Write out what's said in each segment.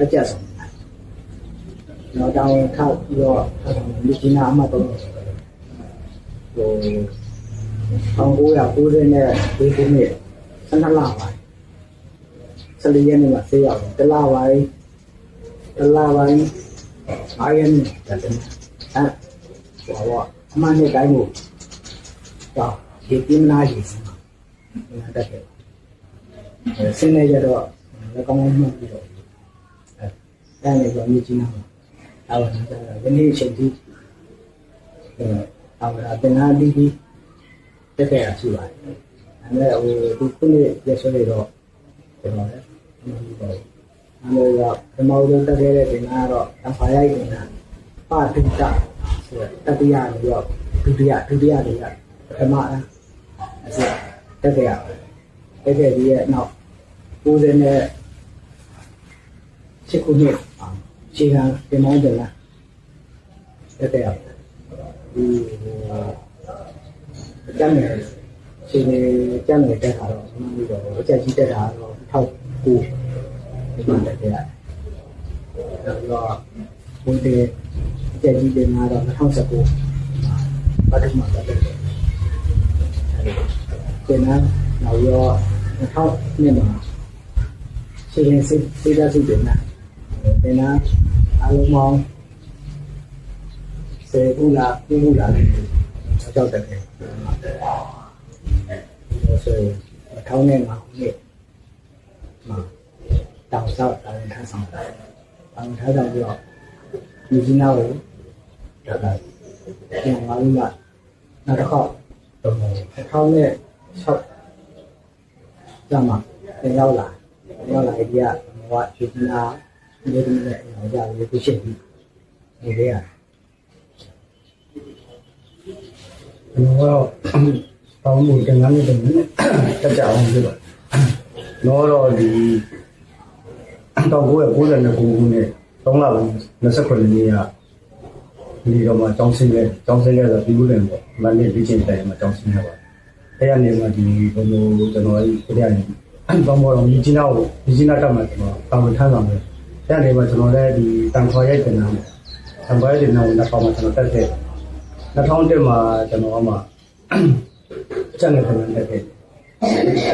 အကြက်ဆုံးတော့တောင်းထောက်ပြီးတော့လူကြီးနာအမှတ်တော့ဟို1990နဲ့ဒီခုနှစ်12လပါ14ရက်နေ့မှာဆေးရောက်တယ်တလပိုင်းတလပိုင်းအားရနေတယ်အဲဟောတော့အမှန်နဲ့တိုင်းကိုတော့ဒီပြင်းနာကြီးစမှာတက်တယ်ဆင်းနေကြတော့ကောင်းကောင်းမှတ်ပြီးတော့ အဲအဲ့ဒါလည်းကြီးနာပါအဲ့ဒါကဒီနေ့အချိန်ထိအဲအဲ့ဒါတင်လာပြီးပြီးတက်ခဲ့ရရှိပါတယ်အဲ့ဒါဟိုဒီခုနေ့ရက်စွဲတော့ကျွန်တော်လည်းမဟုတ်ပါဘူးအဲ့ဒါကပထမဆုံးတက်ခဲ့တဲ့တင်လာတော့အဖာရိုက်တင်လာပါတိတဆိုတတိယလို့ရောဒုတိယဒုတိယတွေကပထမအဲ့ဒါတက်ခဲ့ရတက်ခဲ့ပြီးရဲ့နောက်90နဲ့ 6ခုနှစ်ခြေခံတင်မောင်းတယ်လားတက်ခဲ့ရဒီကျမ်းနယ်ခြေနေကျမ်းနယ်တက်တာတော့မလို့တော့အချက်ကြီးတက်တာတော့ထောက်ကူဒီမှာတက်ခဲ့ရတယ်။ဒါတော့ဝင်တဲ့အချက်ကြီးတင်လာတော့2019ပတ်ထမတက်တယ်။ဒီနာနောက်ရော2000နှစ်မှာခြေရင်စိတ်စိတ်ဓာတ်စုတင်လာ ဒီနာအလုံးပေါင်းစေကူလာပြမှုလာတယ်ကြောက်တယ်။ဆိုအထောင်းနဲ့မှာနှစ်မှာတောင်ဆောက်တာလည်းထားဆောင်တာ။တောင်ထားဆောင်ပြီးတော့ဒီကြီးနာကိုဒါကပြန်လာပြီးမှနောက်တစ်ခေါက်တော့အထောင်းနဲ့ဆောက်ကြမှာပြန်ရောက်လာပြန်ရောက်လာဒီကဟိုကဒီကြီးနာ ဒီလိုနဲ့ဟိုကြရေးပြရှင်းပြီးနေရတာကျွန်တော်ကတော့ပေါင်းမှုတင်ငန်းနေတယ်တက်ကြအောင်ပြပါတော့တော့ဒီ1992ခုနှစ်3လ29ရက်နေ့ကဒီတော့မှကျောင်းဆင်းခဲ့ကျောင်းဆင်းခဲ့ဆိုဒီလိုလည်းပေါ့မန္တလေးပြည်ချင်းတိုင်မှာကျောင်းဆင်းခဲ့ပါအဲ့ရနေမှာဒီဘုံဘုံကျွန်တော်အဲ့ဒီအဲ့ဒီဘောမောတော်မြကြီးနာကိုမြကြီးနာတက်မှာကျွန်တော်တာဝန်ထမ်းဆောင်တယ် အဲ့ဒီမှာကျွန်တော်လည်းဒီတန်ခွာရိုက်တင်တာတန်ခွာရိုက်တင်တာကိုနောက်မှာကျွန်တော်တက်ခဲ့2001မှာကျွန်တော်ကမှအချက်နဲ့ပြန်တက်ခဲ့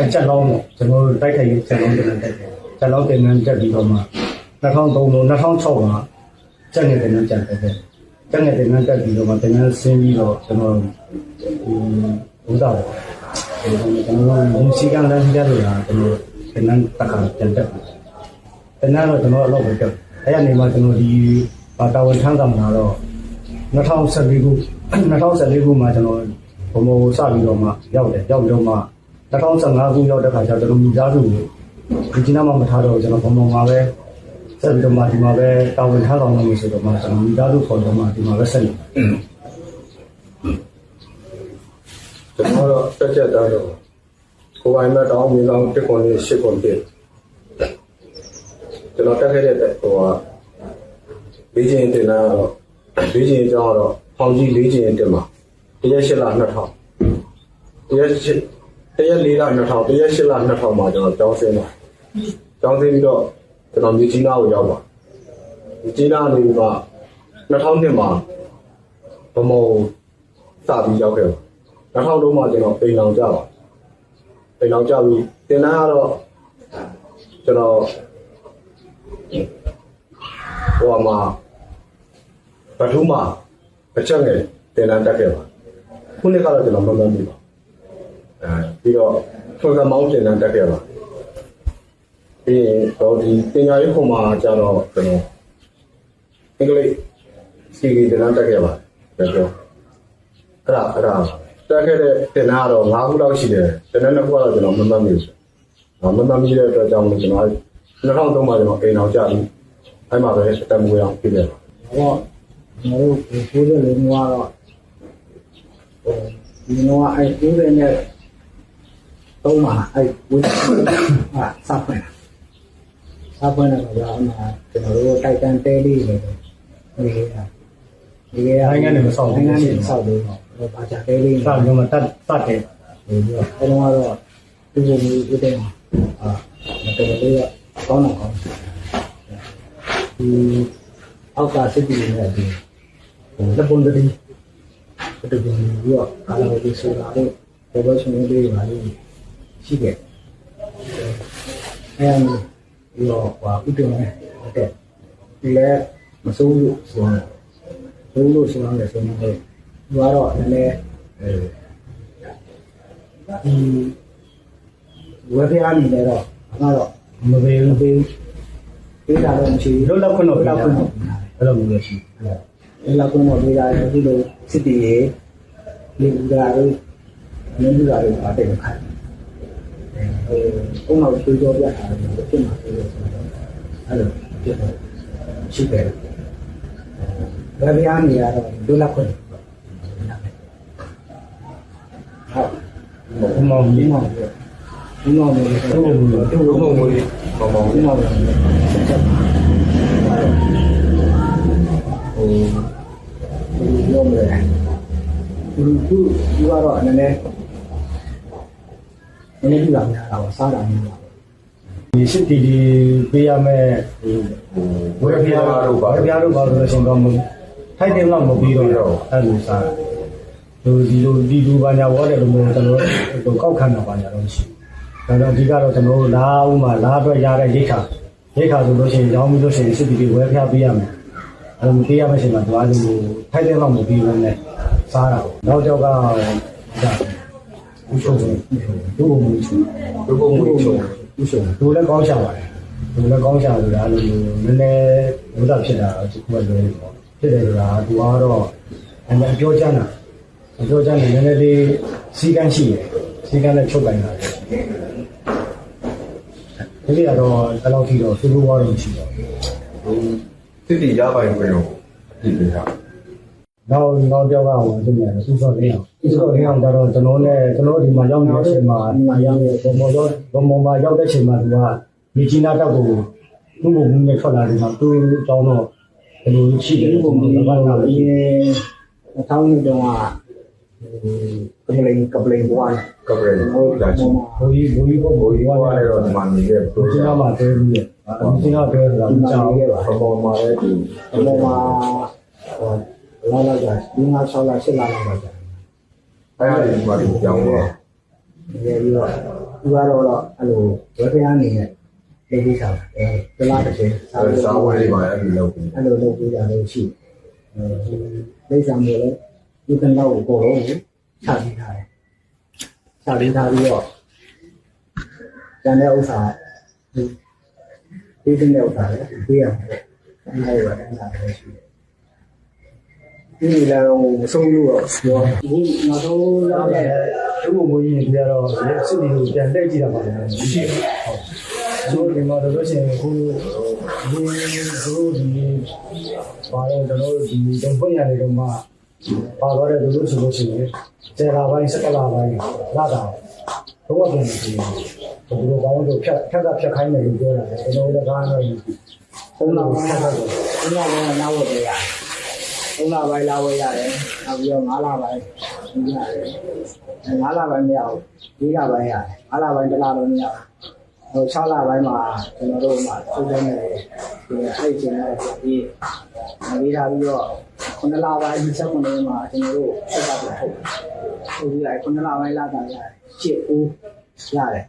အချက်လောင်းတော့ကျွန်တော်တိုက်ခိုက်ရေးချက်လောင်းပြန်တက်ခဲ့ချက်လောင်းတင်နေတက်ပြီးတော့မှ2003လို့2006မှာချက်နဲ့ပြန်တက်ခဲ့တယ်ချက်နဲ့ပြန်တက်ပြီးတော့မှတင်နေဆင်းပြီးတော့ကျွန်တော်ဒီဘုရားကျွန်တော်ဒီစီကံလမ်းကြီးရတယ်လားကျွန်တော်တင်နေတက်ခါပြန်တက် တယ်တင်နေတော့ကျွန်တော်အလုပ်ပဲတက်အဲ့ရနေမှာကျွန်တော်ဒီဘာတာဝန်ထမ်းဆောင်လာတော့2014ခု2014ခုမှာကျွန်တော်ဘုံဘုံစပြီးတော့မှရောက်တယ်ရောက်ပြီးတော့မှ2015ခုရောက်တဲ့ခါကျတော့ကျွန်တော်မိသားစုကိုဒီကျနာမှမထားတော့ကျွန်တော်ဘုံဘုံမှာပဲဆက်ပြီးတော့မှဒီမှာပဲတာဝန်ထားဆောင်လို့ဆိုတော့မှကျွန်တော်မိသားစုခေါ်တော့မှဒီမှာပဲဆက်နေကျွန်တော်တော့တက်ချက်သားတော့ကိုယ်ပိုင်မဲ့တောင်းမြေဆောင်တစ်ခွန်လေးရှစ်ခွန်ပြည့် ကျွန်တော်တက်ခဲ့တဲ့ဟိုကလေးချင်းတင်တာတော့လေးချင်းအကြောင်းကတော့ဖောင်ကြီးလေးချင်းတင်မှာတရက်ရှစ်လ2000တရက်ရှစ်တရက်လေးလ2000တရက်ရှစ်လ2000မှာကျွန်တော်ကျောင်းဆင်းပါကျောင်းဆင်းပြီးတော့ကျွန်တော်မြကြီးနားကိုရောက်ပါမြကြီးနားနေပြီးမှ2000နှစ်မှာဗမောစပြီးရောက်ခဲ့ပါနောက်ထောက်လုံးမှကျွန်တော်ပိန်အောင်ကြပါပိန်အောင်ကြပြီးတင်တန်းကတော့ကျွန်တော် ဟိုမှာပထမအချက်ငယ်တင်တန်းတက်ခဲ့ပါခုနှစ်ကတော့ကျွန်တော်မမှန်ဘူးပါအဲပြီးတော့ထွန်ကမောင်းတင်တန်းတက်ခဲ့ပါပြီးရင်တော့ဒီပညာရေးခုံမှာကျတော့ကျွန်တော်အင်္ဂလိပ်စီကီတင်တန်းတက်ခဲ့ပါတယ်ပြောအဲ့ဒါအဲ့ဒါတက်ခဲ့တဲ့တင်တာကတော့၅ခုလောက်ရှိတယ်။တင်တဲ့နှစ်ခုကတော့ကျွန်တော်မမှတ်မိဘူး။မမှတ်မိတဲ့အတွက်ကြောင့်ကျွန်တော်2003မှာကျွန်တော်အိမ်အောင်ကြပြီး အဲ့မှာပဲတက်မွေးအောင်ပြည့်တယ်တော့ကျွန်တော်တို့ကိုယ်လေးမျိုးကတော့ဒီတော့အဲ့ဒီနဲ့တော့မှာအဲ့ဝင်းဟာစပွင့်စပွင့်တော့ကြာမှာကျွန်တော်တို့တိုက်တန်တဲလေးတွေနေရဒီကနိုင်ငံနေဆောက်လို့တော့ဘာကြတဲလေးစပြီးတော့မှတတ်တတ်တယ်ဒီတော့အဲ့တော့တော့ဒီလိုမျိုးဥဒိအာမတော်လေးကကောင်းတော့ကောင်း ဒီအောက်ကစစ်တီနဲ့ဒီလက်ပွန်တည်းတူတူပြီးတော့ကာလာဒီဆိုတာလေးဘောဘောချင်းလေးပါလေးရှိခဲ့အဲပြီးတော့ဟာဥတ္တမဲတဲ့ဒီလဲမစိုးလို့ဆိုတော့စိုးလို့ဆိုတော့လည်းဆိုနေတယ်သူကတော့နည်းနည်းအဲဒီဝက်ဖျားနေတယ်တော့ငါတော့မပေးမဘူးပေး ပေးတာတော့မရှိဘူးလွတ်လပ်ခွင့်တော့ပေးလောက်တာခွင့်အဲ့လိုမျိုးပဲရှိအဲ့လောက်ကတော့ပေးတာအခုလိုစစ်တီရေဒီဥဒါတို့မြင်းဥဒါတို့အားတဲ့ခိုင်အဲအုံနောက်ချိုးကြောပြတာလည်းဖြစ်မှာဆိုလို့ဆိုတော့အဲ့လိုဖြစ်တော့ရှိတယ်ဘယ်ပြားနေရတော့ဒုလောက်ခွင့်ဟုတ်ဘုံမောင်ဒီကြီးမှာ ဒီမှာမျိုးတို့တို့တို့ဘုံဘုံမွေးဘောင်းဘောင်းဒီမှာမျိုးဟိုဒီလိုမျိုးဒီခုဒီကတော့နည်းနည်းနည်းနည်းပြတာများတာပါစားတာများတာဒီစစ်တီဒီပေးရမယ်ဟိုဝဲပြားတို့ပါဝယ်ပြားတို့ပါလို့ဆိုရှင်တော့မထိုက်တယ်တော့မပြီးတော့အဲ့လိုစားလူဒီလိုဒီလူပါညာဝေါ်တယ်လို့မျိုးကျွန်တော်တို့ကောက်ခံတာပါညာတော့ရှိ ဒါတော့အဓိကတော့ကျွန်တော်တို့လာဦးမှာလာအတွက်ရတဲ့ရိတ်ခါရိတ်ခါဆိုလို့ရှိရင်ရောင်းပြီးလို့ရှိရင်စစ်တီဒီဝယ်ဖျားပေးရမယ်အဲ့လိုမပေးရမယ့်အချိန်မှာတွားလို့ထိုက်တယ်တော့မပြီးဘူးနဲ့စားတာတော့ကြောက်ကဒါဦးချုပ်တယ်သူ့ကိုမူချူဘုံဘုံမွေးချုံဥဆောင်လူလည်းကောင်းရှာပါတယ်လူလည်းကောင်းရှာလို့ဒါလိုမျိုးနည်းနည်းဘုဒ္ဓဖြစ်တာဒီကွက်လေးပေါ့ဖြစ်တယ်ဆိုတာသူကတော့အမှန်ပြောချမ်းတာအပြောချမ်းတယ်နည်းနည်းလေးစီကန်းရှိတယ်စီကန်းနဲ့ချုပ်ပိုင်တာ တယ်ဒီလိုတော့အဲ့လောက်ထိတော့သူ့ဘဝတော့ရှိတော့ဟိုစစ်တီရပိုင်ခွင့်ရောဒီပြရနောက်နောက်ကြောက်ကဟိုသူ့မြန်သူ့စော်လေးအောင်သူ့စော်လေးအောင်တော့ကျွန်တော်နဲ့ကျွန်တော်ဒီမှာရောက်နေတဲ့အချိန်မှာဒီမှာရောက်နေဘုံဘုံရောက်ဘုံဘုံမှာရောက်တဲ့အချိန်မှာသူကမြေကြီးနာတောက်ကိုသူ့ဘုံဘုံနဲ့ထွက်လာတယ်မှာသူ့အကြောင်းတော့ဘယ်လိုရှိတယ်ဒီဘုံပုံဘုံကြီးကကလည်းဒီအထောင်းနေတော့က ပလိန်ကပလိန်ဘွားကပရယ်လာချင်ဘိုးကြီးဘိုးကြီးဘိုးဘိုးကြီးကြီးကဘွားလလည်းည်းတော့ဒီမှာနေတဲ့ပရိုဒီဂျက်ကမှာတဲပြီးတယ်အဲဒီကတဲဆိုတာကြောက်ခဲ့ပါဘဘောမှာလည်းဒီအမေမှာဟိုလာလာကြဒီငါ6လ7လလောက်ပါကြာအဲ့ဒါဒီမှာဒီကြောင်းတော့ဒီပြီးတော့သူကတော့အဲ့လိုဝက်ဖျားနေနဲ့လေ့ကျတာအဲတလားတစ်ချိန်စားလို့စားဝဲလေးပါအဲ့ဒီလောက်ပြီးအဲ့လိုလုပ်ပေးကြလို့ရှိအဲဒီလိမ့်စာမျိုးလဲ ဒီကတော့ကိုကိုလုံးချပြီးထားတယ်ချပြီးထားပြီးတော့ကျန်တဲ့ဥစ္စာဒီဒီတဲ့ဥစ္စာလေပေးရမယ်အဲ့ဒါရတာလည်းရှိတယ်ဒီလည်းမဆုံးလို့တော့ပြောဒီနောက်ဆုံးရောက်တဲ့သူ့ဘိုးကြီးတွေကတော့စစ်တီကိုပြန်တက်ကြည့်တာပါလေရှိတယ်ဟုတ်ဆိုဒီမှာတော့ရှင်ခုဒီတို့ဒီပါတော့ကျွန်တော်ဒီတုံးဖွင့်ရတယ်တော့မှ ပါတော့တဲ့လူဆိုလို့ရှိရင်ကျေလာပိုင်းစက်ကလာပိုင်းလာတာတော့ပြန်နေတယ်ဒီလိုကောင်းတော့ဖြတ်ဖြတ်တာဖြတ်ခိုင်းတယ်လို့ပြောတာကျွန်တော်လည်းကားတော့သုံးလပိုင်းတော့သုံးလပိုင်းလာဝယ်ရတယ်သုံးလပိုင်းလာဝယ်ရတယ်နောက်ပြီးတော့၅လပိုင်းပြီးရတယ်၅လပိုင်းမရဘူး၄လပိုင်းရတယ်၅လပိုင်းတစ်လတော့မရဘူး ဟို6လပိုင်းမှာကျွန်တော်တို့မှာသုံးနေတယ်ဒီအဲ့ဒီနဲ့ဒီပြီးထားပြီးတော့9လပိုင်း29ရက်မှာကျွန်တော်တို့ဆက်တာထုတ်ထုတ်ပြီးလိုက်9လပိုင်းလာတာရတယ်ရှစ်ဦးရတယ်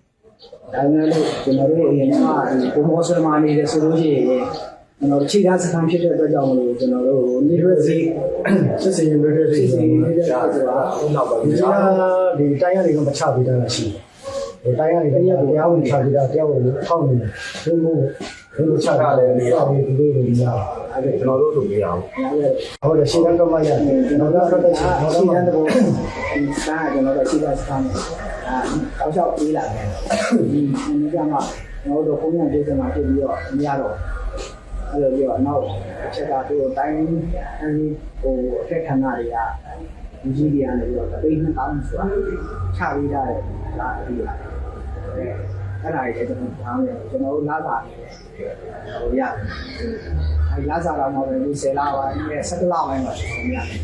ဒါပေမဲ့လို့ကျွန်တော်တို့အရင်ကဒီဘုံမောဆွဲမှာနေတယ်ဆိုလို့ရှိရင်ကျွန်တော်ခြေသားစခန်းဖြစ်တဲ့အတွက်ကြောင့်မလို့ကျွန်တော်တို့နေရွက်စီစစ်စင်ရွေးရွေးစီလေးစီဆိုနေတဲ့တော့ဆိုတာနောက်ပါဒီဒီကဒီတိုင်းရတွေကမချပေးတာရှိတယ်။ တိုင်းရတွေတရားတရားဝင်ချပေးတာတရားဝင်ထောက်နေတယ်။ဘယ်လိုဘယ်လိုချတာလဲနေရာဒီလိုလိုညာအဲ့ဒါကျွန်တော်တို့ဆိုမရဘူးဟုတ်တယ်ရှင်းတော့မှရတယ်။ကျွန်တော်တို့တော့ရှင်းအာတော့စီမှတန်းတော့ဒီစားကျွန်တော်တို့စီတန်းစခန်းအာတောက်လျှောက်ပြေးလာတယ်ဒီဒီကမှကျွန်တော်တို့ပုံမှန်ပြေးစမှာဖြစ်ပြီးတော့မရတော့အဲ့လိုပြီးတော့နောက်ချက်ကသူတိုင်းအဲဒီဟိုအခက်ခဏတွေက ဒီကြီးတွေကနေပြီးတော့တိတ်နှစ်ကောင်းဆိုတာချပေးကြတယ်လာပြီးလာတယ်အဲ့ဒါကြီးကျွန်တော်ထားမယ်ကျွန်တော်တို့လာတာဟိုရတယ်အဲလာစားတော့မှပဲဒီ10လပိုင်းနဲ့17လပိုင်းမှာကျွန်တော်ရတယ်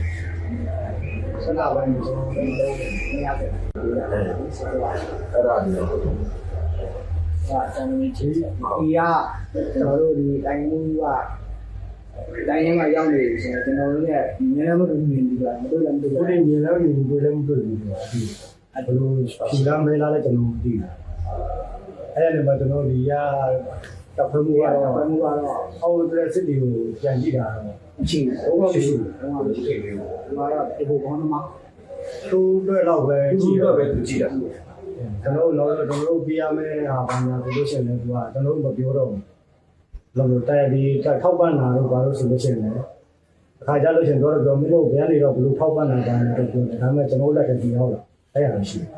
17လပိုင်းကိုကျွန်တော်တို့မရတယ်17လအဲ့ဒါဒီတော့ဟာကျွန်တော်ဒီဒီကကျွန်တော်တို့ဒီတိုင်းမှုက တိုင်းရင်းကရောက်နေပြီဆိုတော့ကျွန်တော်တို့ရဲ့မြင်လည်းမတွေ့မြင်ဘူးလားမတွေ့လည်းမတွေ့ဘူးကိုယ်မြင်လည်းမတွေ့ဘူးကိုယ်လည်းမတွေ့ဘူးအဲ့ဒါလို့ဖြူလားမဲလားလည်းကျွန်တော်မသိဘူးအဲ့ဒါလည်းမကျွန်တော်ဒီရတဖမှုကတော့ဖမှုကတော့အော်ဒါစစ်တွေကိုပြန်ကြည့်တာတော့မရှိဘူးဟုတ်ပါမရှိဘူးဟုတ်ပါမရှိဘူးဒီမှာတော့ဒီဘောကောင်းမှာသူ့အတွက်တော့ပဲကြည့်တော့ပဲသူကြည့်တာကျွန်တော်တို့တော့ကျွန်တော်တို့ပြရမယ့်ဟာဘာညာဆိုလို့ရှိရင်လည်းသူကကျွန်တော်တို့မပြောတော့ဘူး လောလောတိုက်ပြီးထောက်ပံ့တာတော့ဘာလို့ဆိုလို့ရှိရင်လည်းအခါကြလို့ရှိရင်တော့ပြောမလို့ဘယ်ကနေတော့ဘလို့ထောက်ပံ့တာဘာညာတော့ပြောတယ်ဒါပေမဲ့ကျွန်တော်တို့လက်ကကြည့်ရောက်လာအဲ့ဒါရှိတယ်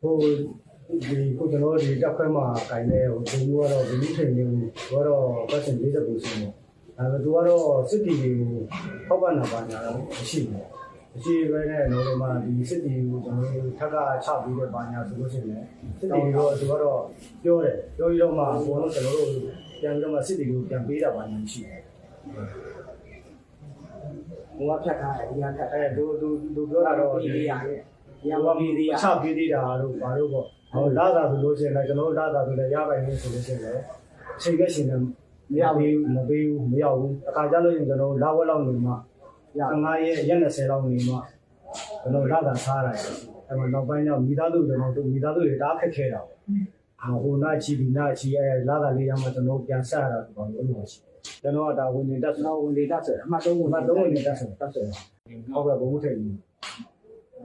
ဟိုဒီကိုကျွန်တော်ဒီတက်ခွဲမှာကင်နေဟိုသူကတော့ဒီလိုထင်နေဘူးသူကတော့ပတ်စံ40ကိုစီ နေအဲဒါသူကတော့စစ်တီကိုထောက်ပံ့တာပါညာတော့မရှိဘူးမရှိဘဲနဲ့တော့ဒီမှာဒီစစ်တီကိုကျွန်တော်တို့ထက်ကချပြီးတဲ့ပါညာဆိုလို့ရှိရင်စစ်တီကိုသူကတော့ပြောတယ်ပြောပြီးတော့မှဘုံတော့ကျွန်တော်တို့ပြန်ပြီးတော့မှစစ်တီကိုပြန်ပေးတာပါညာရှိတယ်ဘုံကဖြတ်ထားတယ်ဒီကဖြတ်ထားအဲသူသူသူပြောတာတော့ဒီဒီရကရဲ့ဒီကမပြီးသေးရချပေးသေးတာတို့ဘာလို့ပေါ့ဟောလာတာဆိုလို့ရှိရင်လည်းကျွန်တော်တို့လာတာဆိုလည်းရပိုင်လို့ဆိုလို့ရှိရင်လည်းချိန်ခဲ့ရှင်လည်း မရဘူးမပေးဘူးမရဘူးအခါကြလို့ရင်ကျွန်တော်လာဝက်လောက်နေမှရ15ရက်ရက်20လောက်နေမှကျွန်တော်လာတာထားရတယ်အဲမှာနောက်ပိုင်းကျမိသားစုကျွန်တော်တို့မိသားစုတွေတားခက်ခဲတာပေါ့အာဟိုနာချီဒီနာချီအဲလာတာလေးရမှကျွန်တော်ပြန်ဆက်ရတာဆိုတော့လို့ရှိကျွန်တော်ကဒါဝင်နေတတ်ကျွန်တော်ဝင်လေတက်ဆိုအမှတ်3ဝင်မတော့ဝင်နေတတ်ဆိုတက်ဆိုဟုတ်ကဲ့ဘုံထိန်သူ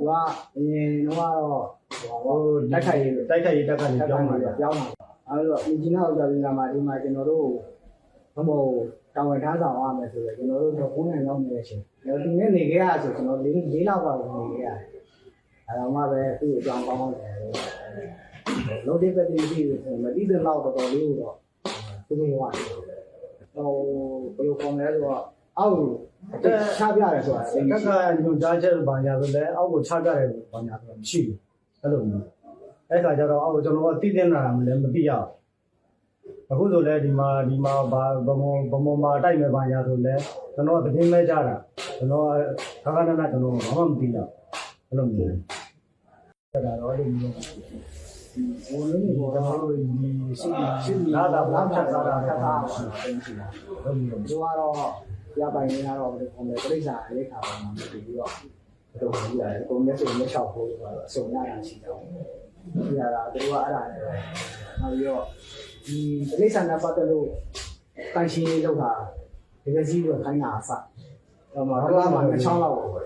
ကအရင်တော့ဟိုဟိုတိုက်ခိုက်ရေးတိုက်ခိုက်ရေးတက်ကနေတက်ပြောခိုင်းက်လာရေးတာပြောင်းလာအဲတော့အင်ဂျင်နာကိုကြာပြီးလာမှဒီမှာကျွန်တော်တို့ ဘုံတောင်ဝင်ထားဆောင်ရမယ်ဆိုတော့ကျွန်တော်တို့တော့9နိုင်ရောက်နေတဲ့အချိန်ကျွန်တော်ဒီနေ့နေခဲ့ရဆိုကျွန်တော်၄၄လောက်ပါနေခဲ့ရတယ်အဲတော့မှပဲသူ့အကြောင်းကောင်းကောင်းတယ်လို့ဒီပတ်တိဒီမတိတဲ့လောက်တော့လေးတော့သူတို့ကဟိုဘယ်လိုကောင်းလဲဆိုတော့အောက်ချပြရတယ်ဆိုတာတက်ကညွန်ကြားချက်ဘာညာဆိုလဲအောက်ကိုချပြတယ်ဘာညာဆိုမရှိဘူးအဲ့လိုမျိုးအဲ့ခါကျတော့အောက်ကိုကျွန်တော်ကတည်တင်လာတာမလဲမသိရဘူး အခုဆိုလဲဒီမှာဒီမှာဘာဘမောဘမောမှာတိုက်မယ်ဘာညာဆိုလဲကျွန်တော်ကသတင်းမဲကြတာကျွန်တော်ကခါခါနာနာကျွန်တော်ဘာမှမသိရဘူးအဲ့လိုမျိုးအဲ့ဒါတော့အဲ့လိုမျိုးဘိုးလေးကိုကျွန်တော့တော်တို့ဒီစီစီလာလာတာတာဘာဘာဖြဖြတ်တ်သွားသွားတာတာဖြဖြတ်တ်သွားသွားတာတာတင်ရှိတာဟုတ်ပြီသူကတော့ရပိုင်နေရတော့ဘယ်လိုလဲပြိဿာရိခါပါမှာပြီးတော့တော့ကြီးရတယ်ကိုမျက်စိမျက်ချောက်ဖို့တော့အစုံရတာရှိတော့ဒီရတာသူကအဲ့ဒါနဲ့နောက်ပြီးတော့ ဒီပြိဿာနဲ့ပတ်သက်လို့တန်ရှင်းလေးလောက်တာဒီကကြီးကခိုင်းတာအစတော့မှတော့မှမချောင်းလောက်ပဲ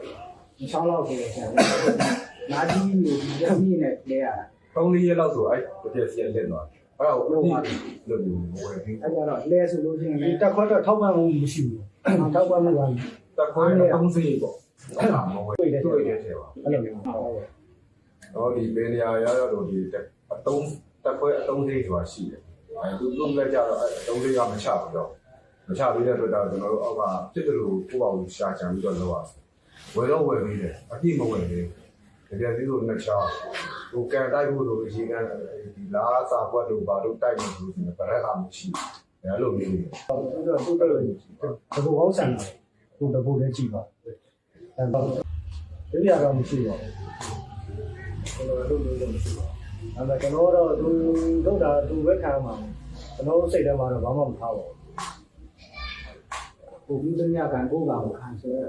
မချောင်းလောက်ဆိုတော့ဆရာနာကြီးမျိုးဒီလက်ကြီးနဲ့လဲရတာ၃၄ရက်လောက်ဆိုအဲ့တပြက်စီလက်သွားအဲ့တော့လို့လို့ဝယ်ပြီးအဲ့ကြတော့လဲဆိုလို့ရှိရင်ဒီလည်းတက်ခွက်တော့ထောက်ပံ့မှုမရှိဘူးထောက်ပံ့မှုကတက်ခွဲ30ပေါ့အဲ့ဒါမဝယ်တွေ့တယ်ထဲပါအဲ့လိုမျိုးဟုတ်ကဲ့တော့ဒီဘယ်နေရာရရတော့ဒီအတုံးတက်ခွဲအတုံးလေးဆိုတာရှိတယ် အဲသူလုံးလက်ကြတော့အတုံးလေးကမချဘူးတော့မချပြီးတဲ့အတွက်တော့ကျွန်တော်တို့အောက်ကဖြစ်တယ်လို့ကိုယ့်ဘာကိုရှာချန်ပြီးတော့လောက်ရဝယ်တော့ဝယ်ပြီးတယ်အပြည့်မဝယ်ဘူးတကယ်ပြီးတော့နှစ်ချောင်းဟိုကန်တိုက်ဖို့လို့အရေးကန်ဒီလားစာကွက်တို့ဘာလို့တိုက်နေလို့ဆိုတော့ဗရက်ကမရှိဘူးအဲလိုမျိုးသူတို့သူတို့တကူဟောင်းဆန်တယ်သူတကူလည်းကြည့်ပါအဲ့တော့ဒီရတော့မရှိတော့ဘူးဘယ်လိုလုပ်လို့မရှိတော့အဲ့ ဒါကျွန်တော်တော့သူတို့တာသူဝက်ခံမှာကျွန်တော်စိတ်ထဲမှာတော့ဘာမှမထားပါဘူးပုံပြီးသမျှကံကိုယ်ကံခံဆိုရ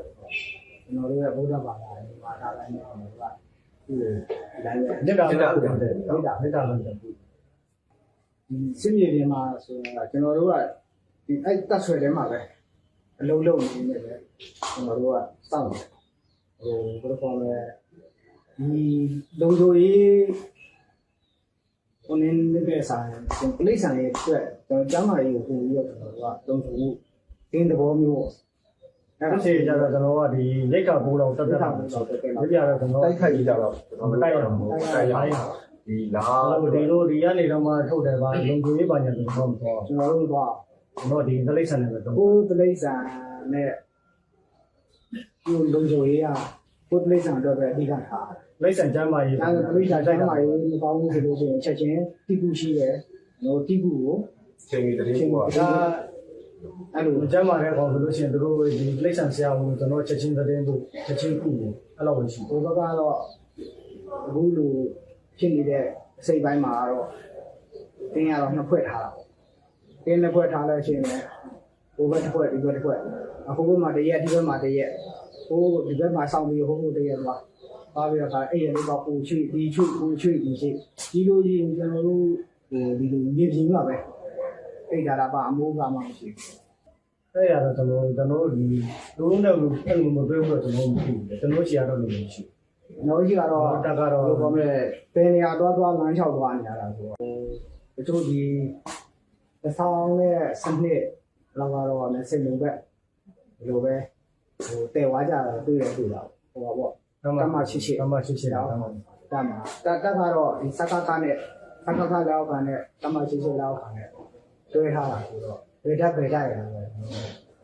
ကျွန်တော်တို့ရဲ့ဘုရားဘာသာရေးဘာသာတိုင်းနဲ့ကဒီတိုင်းပဲမြတ်တာမြတ်တာဟုတ်တယ်မြတ်တာမြတ်တာလည်းတယ်ဒီစစ်မြေပြင်မှာဆိုတော့ကျွန်တော်တို့ကဒီအဲ့တက်ဆွဲထဲမှာပဲအလုံးလုံးနေနေပဲကျွန်တော်တို့ကစောင့်တယ်ဟိုဘယ်လိုခေါ်လဲဒီလုံချိုရေး ဟိုနင်းတဲ့ဆိုင်ကျွန်တော်ပလိဆိုင်ရဲ့အတွက်ကျွန်တော်ကျမ်းမာရေးကိုပုံပြီးတော့ကျွန်တော်တို့ကလုံချိုမှုတင်းသဘောမျိုးပေါ့အဲ့ဒါချိန်ကျတော့ကျွန်တော်ကဒီရိတ်ကဘိုးတော်တက်တက်တာဆိုတော့ဒီပြတော့ကျွန်တော်တိုက်ခိုက်ကြတော့ကျွန်တော်တိုက်ရမှာမဟုတ်တိုက်ရမှာဒီလားအဲ့ဒီလိုဒီကနေတော့မှထုတ်တယ်ပါလုံခြုံရေးပါညာကျွန်တော်မသွားကျွန်တော်တို့ကကျွန်တော်ဒီသလိษံနဲ့ပဲတော့ကိုယ်ပလိဆိုင်နဲ့ဒီလုံချိုရေးက ကိုယ်ပလိဆိုင်အတွက်ပဲအဓိကထားလိษံကျမ်းမာရေးအဲဒါပလိဆိုင်တိုင်းမှာရေးမကောင်းဘူးဆိုလို့ရှိရင်ချက်ချင်းတိကူရှိတယ်ဟိုတိကူကိုချိန်ကြီးတည်းချင်းပေါ့ဒါအဲ့လိုမကြမ်းပါတဲ့ကောင်ဆိုလို့ရှိရင်တို့ဒီလိမ့်ဆန်ဆရာကိုကျွန်တော်ချက်ချင်းသတင်းဖို့ချက်ချင်းခုဖို့အဲ့လိုပဲရှိတယ်ဟိုဘက်ကတော့အခုလိုဖြစ်နေတဲ့စိတ်ပိုင်းမှာတော့တင်းရတော့နှစ်ဖွဲ့ထားတာပေါ့တင်းနှစ်ဖွဲ့ထားလို့ရှိရင်လည်းဟိုဘက်တစ်ဖွဲ့ဒီဘက်တစ်ဖွဲ့အခုဘက်မှာတရက်ဒီဘက်မှာတရက် ဟိုဒီဘက်မှာစောင့်ပြီးဟိုဟိုတရက်သွားပါပြီးတော့အဲ့ရလေးကပူချွေဒီချွေပူချွေဒီချွေဒီလိုကြီးကျွန်တော်တို့ဟိုဒီလိုမြေပြင်မှာပဲအိတ်ဒါတာပါအမိုးကမှမရှိဘူးအဲ့ရတော့ကျွန်တော်ကျွန်တော်ဒီတို့နဲ့လို့အဲ့လိုမပြောဘူးတော့ကျွန်တော်မဖြစ်ဘူးကျွန်တော်ရှိရတော့လို့မရှိကျွန်တော်ကြီးကတော့တက်ကတော့ဘယ်လိုပြောမလဲပင်နေရာသွားသွားလမ်းလျှောက်သွားနေရတာဆိုတော့တချို့ဒီတစ်ဆောင်နဲ့စနစ်လောက်ကတော့လည်းစိတ်လုံးပဲဒီလိုပဲ ဟိုတဲဝါကြတာတွေ့ရတွေ့တာဟိုပါပေါ့ဘူးတမရှိရှိတမရှိရှိတာတမတမတက်တက်ကတော့ဒီစကကနဲ့စကကလောက်ခံနဲ့တမရှိရှိလောက်ခံနဲ့တွဲထားတာဆိုတော့ဗေဒဗေဒရတာပဲ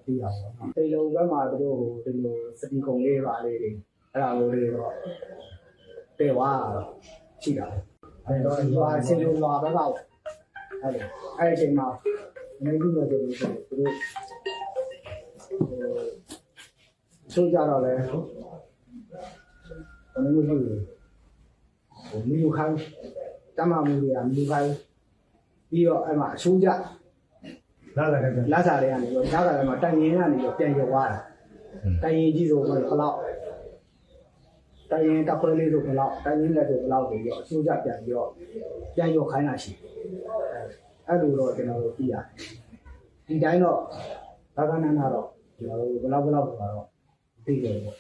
ပြီးအောင်ပေါ့တိတ်လုံးဘက်မှာတို့ဟိုဒီလိုစတီကုံလေးပါလေးတွေအဲ့ဒါလိုလေးတော့တဲဝါရှိတာအဲ့တော့ဒီဟာဆင်လို့လာဘက်ကတော့အဲ့ဒါအဲ့ဒီအချိန်မှာမင်းတို့လည်းတို့သူတို့ ဆိုကြတော့လေဘယ်လိုမျိုးလဲဟိုမိလူခိုင်းတမမူရမိလူခိုင်းပြီးတော့အဲ့မှာအဆိုးကြလာလာခဲ့တယ်လက်စားတွေကနေပြီးတော့လက်စားတွေမှာတိုင်ရင်ကနေပြီးတော့ပြန်ရွာတာတိုင်ရင်ကြီးဆိုတော့ဘယ်လောက်တိုင်ရင်တက်ခွဲလေးဆိုဘယ်လောက်တိုင်ရင်လက်ဆိုဘယ်လောက်ဆိုပြီးတော့အဆိုးကြပြန်ပြီးတော့ပြန်ရွခိုင်းတာရှိတယ်အဲ့လိုတော့ကျွန်တော်တို့သိရတယ်ဒီတိုင်းတော့ဘာကနန္ဒတော့ကျွန်တော်တို့ဘယ်လောက်ဘယ်လောက်ဆိုတော့ သိတယ်ပေါ့